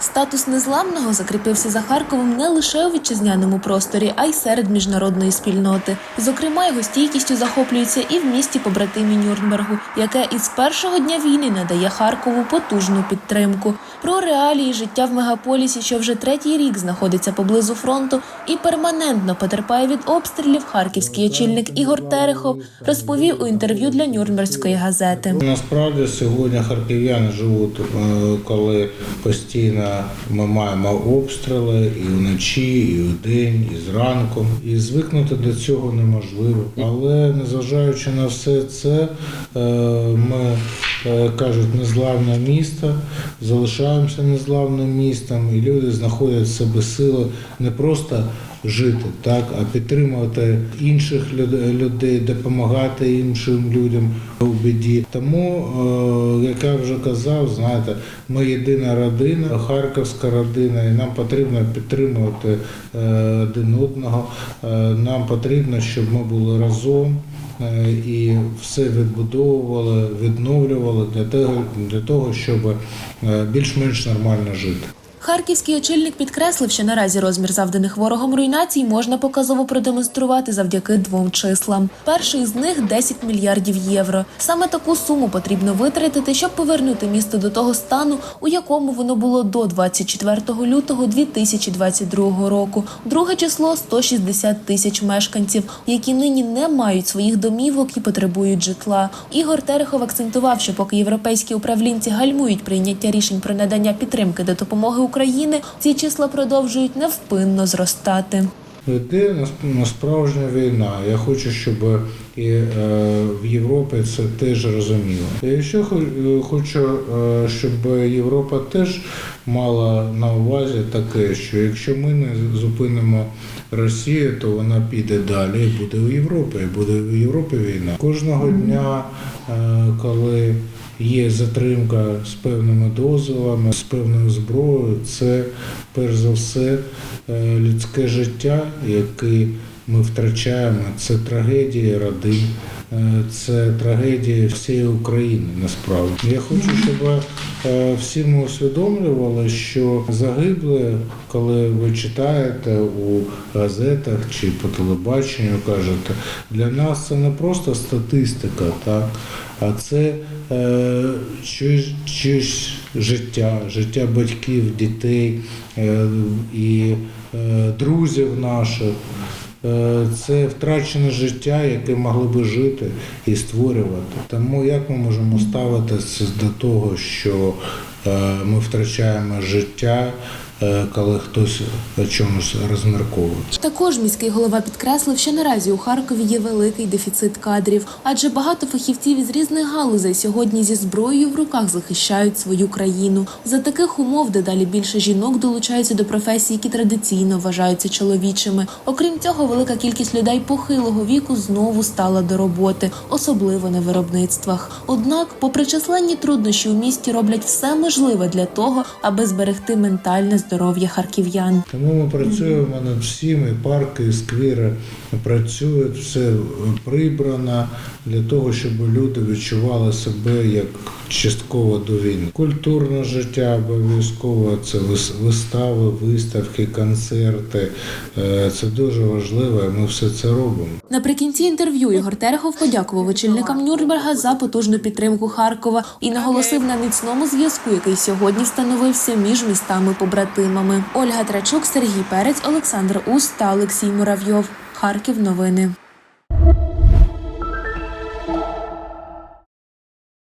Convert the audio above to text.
Статус незламного закріпився за Харковом не лише у вітчизняному просторі, а й серед міжнародної спільноти. Зокрема, його стійкістю захоплюються і в місті побратимі Нюрнбергу, яке із першого дня війни надає Харкову потужну підтримку. Про реалії життя в мегаполісі, що вже третій рік знаходиться поблизу фронту і перманентно потерпає від обстрілів. Харківський очільник Ігор Терехов розповів у інтерв'ю для Нюрнберзької газети. Насправді сьогодні харків'яни живуть, е, коли постійно ми маємо обстріли і вночі, і вдень, і зранку. І звикнути до цього неможливо. Але незважаючи на все це, е, ми е, кажуть, незламне місто, залишаємося незлавним містом, і люди знаходять в себе сили не просто жити, так, а підтримувати інших людей, допомагати іншим людям у біді. Тому, е, як я вже казав, знаєте, ми єдина родина, харківська родина, і нам потрібно підтримувати е, один одного. Е, Нам потрібно, щоб ми були разом. І все відбудовували, відновлювали для того, для того, щоб більш-менш нормально жити. Харківський очільник підкреслив, що наразі розмір завданих ворогом руйнацій можна показово продемонструвати завдяки двом числам. Перший з них 10 мільярдів євро. Саме таку суму потрібно витратити, щоб повернути місто до того стану, у якому воно було до 24 лютого 2022 року. Друге число 160 тисяч мешканців, які нині не мають своїх домівок і потребують житла. Ігор Терехов акцентував, що поки європейські управлінці гальмують прийняття рішень про надання підтримки до допомоги України, ці числа продовжують невпинно зростати. Йде нас- на справжня війна. Я хочу, щоб і е, в Європі це теж розуміло. Я ще хочу, е, щоб Європа теж мала на увазі таке, що якщо ми не зупинимо Росію, то вона піде далі і буде в Європі. І буде в Європі війна. Кожного дня, е, коли є затримка з певними дозволами, з певною зброєю, це перш за все е, людське життя, яке ми втрачаємо. Це трагедія родин, е, це трагедія всієї України насправді. Я хочу, щоб е, всі ми усвідомлювали, що загибли, коли ви читаєте у газетах чи по телебаченню, кажете, для нас це не просто статистика, так, а це е, чиюсь, чиюсь життя, життя батьків, дітей е, і е, друзів наших. Е, Це втрачене життя, яке могли би жити і створювати. Тому як ми можемо ставитися до того, що е, ми втрачаємо життя, коли хтось чомусь розмірковує? Також міський голова підкреслив, що наразі у Харкові є великий дефіцит кадрів, адже багато фахівців із різних галузей сьогодні зі зброєю в руках захищають свою країну. За таких умов дедалі більше жінок долучаються до професій, які традиційно вважаються чоловічими. Окрім цього, велика кількість людей похилого віку знову стала до роботи, особливо на виробництвах. Однак, попри численні труднощі у місті роблять все можливе для того, аби зберегти ментальне здоров'я харків'ян. Тому ми працюємо над всім, і парки, і сквери працюють, все прибрано для того, щоб люди відчували себе як частково до війни. Культурне життя обов'язково це вис- вистави, виставки, концерти. Е, Це дуже важливо, і ми все це робимо. Наприкінці інтерв'ю Ігор Терехов подякував очільникам Нюрнберга за потужну підтримку Харкова і наголосив на міцному зв'язку, який сьогодні встановився між містами-побратимами. Ольга Трачук, Сергій Перець, Олександр Ус та Олексій Муравйов. Харків. Новини.